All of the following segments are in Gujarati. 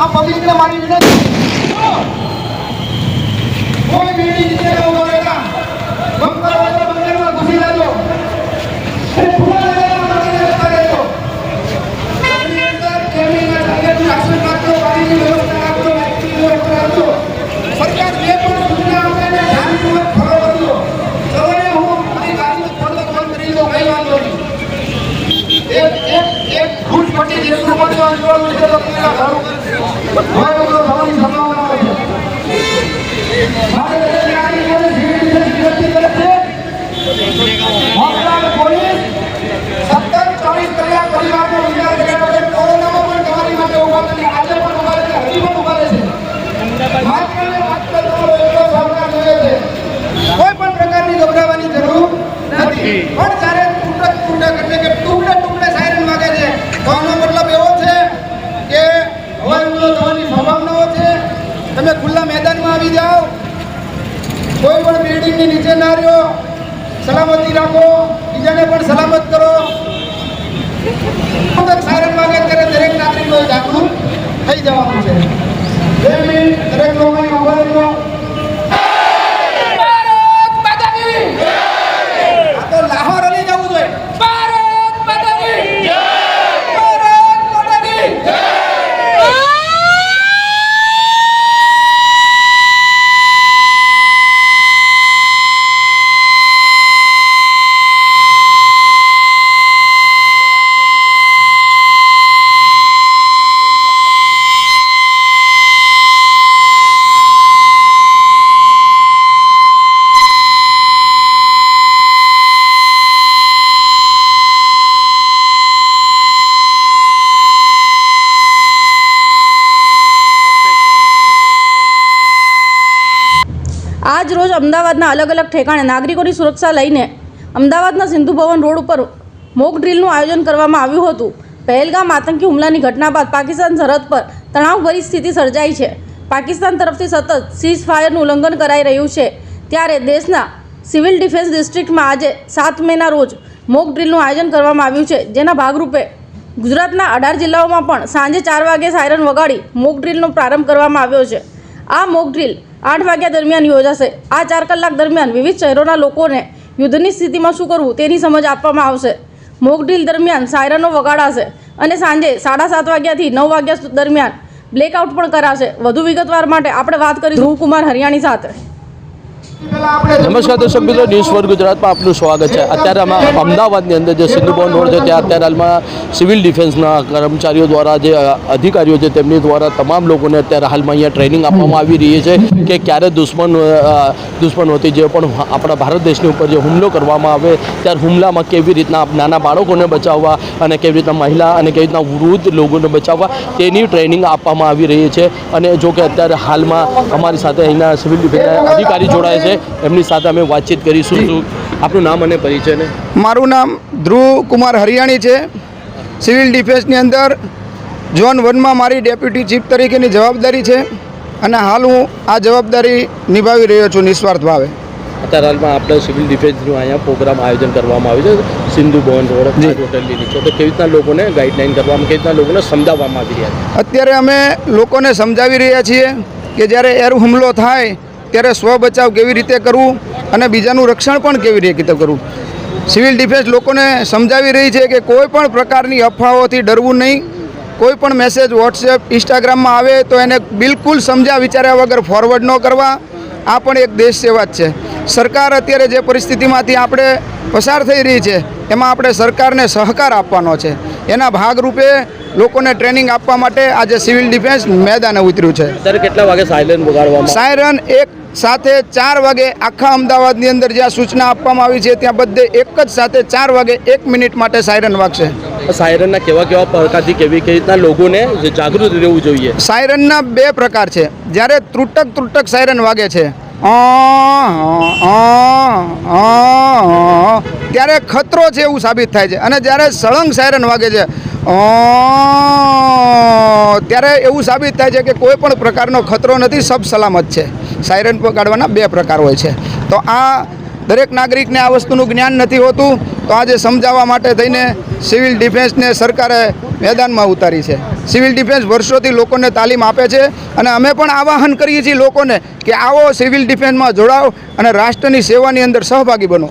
આ પબ્લિકને મારી વિનંતી. કોઈ બીડી નીચે ન ઊભો રહેતા બંકર હોય તો બંકરમાં ઘૂસી જજો સરકાર જે પણ સૂચના આપે એને ધ્યાનપૂર્વક ફોલો કરજો. સવારે હું મારી ગાડીનો થોડો ફોન કરી દઉં, કઈ વાંધો નહીં. એક એક એક ફૂટ પટી જેટલું પડ્યો છે તો પેલા ઘણું ভাই આવી જાઓ. કોઈ પણ બિલ્ડિંગની નીચે ના રહ્યો. સલામતી રાખો, બીજાને પણ સલામત કરો. સાયરન વાગે ત્યારે દરેક નાગરિકો જાગૃત થઈ જવાનું છે. બે મિનિટ, દરેક લોકોને ઊભા ભારત માતા કી આ તો લાહોર અલી જવું જોઈએ ભારત માતા કી ભારત માતા કી આજ રોજ અમદાવાદના અલગ અલગ ઠેકાણે નાગરિકોની સુરક્ષા લઈને અમદાવાદના સિંધુ ભવન રોડ ઉપર મોક ડ્રીલનું આયોજન કરવામાં આવ્યું હતું. પહેલગામ આતંકી હુમલાની ઘટના બાદ પાકિસ્તાન સરહદ પર તણાવભરી સ્થિતિ સર્જાઈ છે. પાકિસ્તાન તરફથી સતત સીઝ ફાયરનું ઉલ્લંઘન કરાઈ રહ્યું છે. ત્યારે દેશના સિવિલ ડિફેન્સ ડિસ્ટ્રિક્ટમાં આજે સાત મેના રોજ મોક ડ્રીલનું આયોજન કરવામાં આવ્યું છે. જેના ભાગરૂપે ગુજરાતના અઢાર જિલ્લાઓમાં પણ સાંજે ચાર વાગે સાયરન વગાડી મોક ડ્રીલનો પ્રારંભ કરવામાં આવ્યો છે. આ મોક ડ્રીલ આઠ વાગ્યા દરમિયાન યોજાશે. આ ચાર કલાક દરમિયાન વિવિધ શહેરોના લોકોને યુદ્ધની સ્થિતિમાં શું કરવું તેની સમજ આપવામાં આવશે. મોક ડ્રીલ દરમિયાન સાયરનો વગાડાશે અને સાંજે સાડા સાત વાગ્યાથી નવ વાગ્યા દરમિયાન બ્લેકઆઉટ પણ કરાશે. વધુ વિગતવાર માટે આપણે વાત કરી ધ્રુવકુમાર હરિયાણી સાથે. નમસ્કાર દર્શક મિત્રો ન્યૂઝ ફોર ગુજરાતમાં આપનું સ્વાગત છે. અત્યારે અમે અમદાવાદની અંદર જે સિંધુ ભવન રોડ છે, ત્યાં અત્યારે હાલમાં સિવિલ ડિફેન્સના કર્મચારીઓ દ્વારા જે અધિકારીઓ છે, તેમની દ્વારા તમામ લોકોને અત્યારે હાલમાં અહીંયા ટ્રેનિંગ આપવામાં આવી રહી છે કે ક્યારે દુશ્મન દુશ્મન હતી, જે પણ આપણા ભારત દેશની ઉપર જે હુમલો કરવામાં આવે, ત્યારે હુમલામાં કેવી રીતના નાના બાળકોને બચાવવા અને કેવી રીતના મહિલા અને કેવી રીતના વૃદ્ધ લોકોને બચાવવા, તેની ટ્રેનિંગ આપવામાં આવી રહી છે. અને જો કે અત્યારે હાલમાં અમારી સાથે અહીંના સિવિલ ડિફેન્સના અધિકારી જોડાય છે. એમની સાથે અમે વાતચીત કરીશું. શું આપનું નામ અને પરિચય ને? મારું નામ ધ્રુવ કુમાર હરિયાણી છે. સિવિલ ડિફેન્સની અંદર ઝોન વનમાં મારી ડેપ્યુટી ચીફ તરીકેની જવાબદારી છે અને હાલ હું આ જવાબદારી નિભાવી રહ્યો છું નિસ્વાર્થ ભાવે. અત્યારે હાલમાં આપણે સિવિલ ડિફેન્સનું અહીંયા પ્રોગ્રામ આયોજન કરવામાં આવ્યું છે. સિંધુ ભવન રોડ. હોટલની નીચે તો કેવી રીતના લોકોને ગાઈડલાઈન કરવામાં કેવી રીતના લોકોને સમજાવવામાં આવી રહ્યા છે? અત્યારે અમે લોકોને સમજાવી રહ્યા છીએ કે જ્યારે એર હુમલો થાય ત્યારે સ્વ બચાવ કેવી રીતે કરવું અને બીજાનું રક્ષણ પણ કેવી રીતે કરવું? સિવિલ ડિફેન્સ લોકોને સમજાવી રહી છે કે કોઈ પણ પ્રકારની અફવાઓથી ડરવું નહીં. કોઈ પણ મેસેજ વોટ્સએપ, ઇન્સ્ટાગ્રામમાં આવે તો એને બિલકુલ સમજ્યા વિચાર્યા વગર ફોરવર્ડ ન કરવા. આ પણ એક દેશ સેવા જ છે. સરકાર અત્યારે જે પરિસ્થિતિમાંથી આપણે પસાર થઈ રહી છે, એમાં આપણે સરકારને સહકાર આપવાનો છે. એના ભાગરૂપે લોકોને ટ્રેનિંગ આપવા માટે આજે સિવિલ ડિફેન્સ મેદાને ઉતર્યું છે. કેટલા વાગે વગાડવામાં? સાયરન એક સાથે ચાર વાગે આખા અમદાવાદની અંદર જ્યાં સૂચના આપવામાં આવી છે ત્યાં બધે એક જ સાથે ચાર વાગે એક મિનિટ માટે સાયરન વાગશે. સાયરનના કેવા કેવા પ્રકારથી કેવી કેવી રીતના લોકોને જાગૃત રહેવું જોઈએ? સાયરનના બે પ્રકાર છે. જ્યારે ત્રુટક ત્રુટક સાયરન વાગે છે ત્યારે ખતરો છે એવું સાબિત થાય છે. અને જ્યારે સળંગ સાયરન વાગે છે ત્યારે એવું સાબિત થાય છે કે કોઈ પણ પ્રકારનો ખતરો નથી, સબ સલામત છે. સાયરન પગાડવાના બે પ્રકાર હોય છે. તો આ દરેક નાગરિકને આ વસ્તુનું જ્ઞાન નથી હોતું, તો આજે સમજાવવા માટે થઈને સિવિલ ડિફેન્સને સરકારે મેદાનમાં ઉતારી છે. સિવિલ ડિફેન્સ વર્ષોથી લોકોને તાલીમ આપે છે અને અમે પણ આવાહન કરીએ છીએ લોકોને કે આવો સિવિલ ડિફેન્સમાં જોડાઓ અને રાષ્ટ્રની સેવાની અંદર સહભાગી બનો.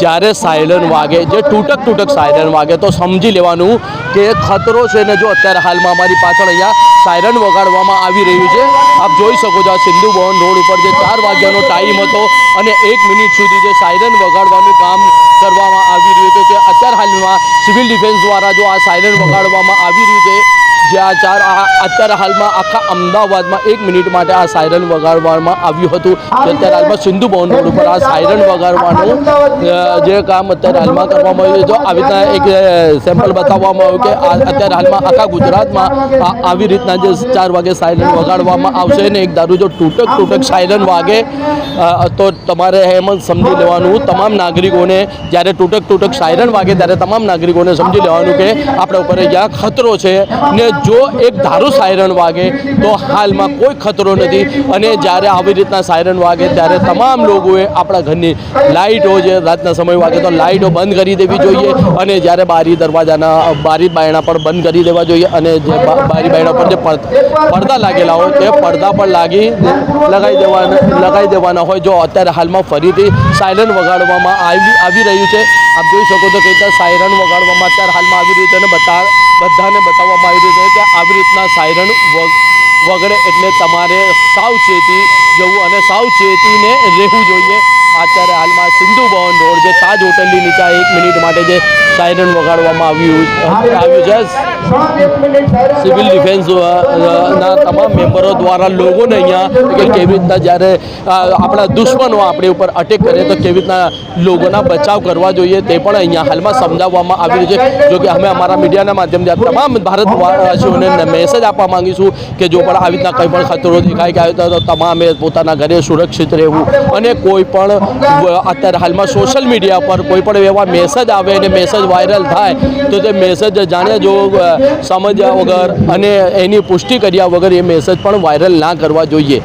જ્યારે સાયરન વાગે, જે તૂટક તૂટક સાયરન વાગે, તો સમજી લેવાનું કે ખતરો છે ને જો અત્યારે હાલમાં અમારી પાછળ અહીંયા સાયરન વગાડવામાં આવી રહ્યું છે. આપ જોઈ શકો છો આ સિંધુ ભવન રોડ ઉપર જે ચાર વાગ્યાનો ટાઈમ હતો અને એક મિનિટ સુધી જે સાયરન વગાડવાનું કામ કરવામાં આવી રહ્યું હતું કે અત્યારે હાલમાં સિવિલ ડિફેન્સ દ્વારા જો આ સાયરન વગાડવામાં આવી રહ્યું છે જે આ ચાર અત્યારે હાલમાં આખા અમદાવાદમાં એક મિનિટ માટે આ સાયરન વગાડવામાં આવ્યું હતું. જે અત્યારે હાલમાં સિંધુ ભવન રોડ ઉપર આ સાયરન વગાડવાનું જે કામ અત્યારે હાલમાં કરવામાં આવ્યું છે. જો આવી રીતના એક સેમ્પલ બતાવવામાં આવ્યું કે આ અત્યારે હાલમાં આખા ગુજરાતમાં આ આવી રીતના જે ચાર વાગે સાયરન વગાડવામાં આવશે ને એક દારૂ જો તૂટક તૂટક સાયરન વાગે તો તમારે એમ જ સમજી લેવાનું. તમામ નાગરિકોને જ્યારે તૂટક તૂટક સાયરન વાગે ત્યારે તમામ નાગરિકોને સમજી લેવાનું કે આપણા ઉપર અહીંયા ખતરો છે ને જો એક ધારું સાયરન વાગે, તો હાલમાં કોઈ ખતરો નથી. અને જ્યારે આવી રીતના સાયરન વાગે, ત્યારે તમામ લોકોએ આપણા ઘરની લાઇટો જે રાતના સમય વાગે, તો લાઇટો બંધ કરી દેવી જોઈએ. અને જ્યારે બારી દરવાજાના, બારી બાયણા પણ બંધ કરી દેવા જોઈએ. અને જે બારી બાયણા પર જે પડદા લાગેલા હોય, તે પડદા પણ લાગી લગાવી દેવાના લગાવી દેવાના હોય. જો અત્યારે હાલમાં ફરીથી સાયરન વગાડવામાં આવી આવી રહ્યું છે. આપ જોઈ શકો છો કે સાયરન વગાડવામાં અત્યારે હાલમાં આવી રહ્યું છે. અને બતા બધાને બતાવવામાં આવી રહ્યું છે કે આવી રીતના સાયરન વગ, વગડે એટલે તમારે સાવચેતી જવું અને સાવચેતીને રહેવું જોઈએ. અત્યારે હાલમાં સિંધુ ભવન રોડ જે તાજ હોટલની નીચે એક મિનિટ માટે જે સાયરન વગાડવામાં આવ્યું આવ્યું છે. સિવિલ ડિફેન્સ ના તમામ મેમ્બરો દ્વારા લોકોને અહીંયા કે કેવી રીતના જ્યારે આપણા દુશ્મનો આપણી ઉપર અટેક કરે તો કેવી રીતના લોકોના બચાવ કરવા જોઈએ તે પણ અહીંયા હાલમાં સમજાવવામાં આવી રહ્યું છે. જો કે અમે અમારા મીડિયાના માધ્યમથી તમામ ભારતવાસીઓને મેસેજ આપવા માંગીશું કે જો પણ આવી રીતના કંઈ પણ ખતરો દેખાય કે આવ્યો તો તમામે પોતાના ઘરે સુરક્ષિત રહેવું અને કોઈ પણ અત્યારે હાલમાં સોશિયલ મીડિયા પર કોઈ પણ એવા મેસેજ આવે અને મેસેજ વાયરલ થાય, તો તે મેસેજ જાણ્યા જો સમજ્યા વગર અને એની પુષ્ટિ કર્યા વગર એ મેસેજ પણ વાયરલ ના કરવા જોઈએ.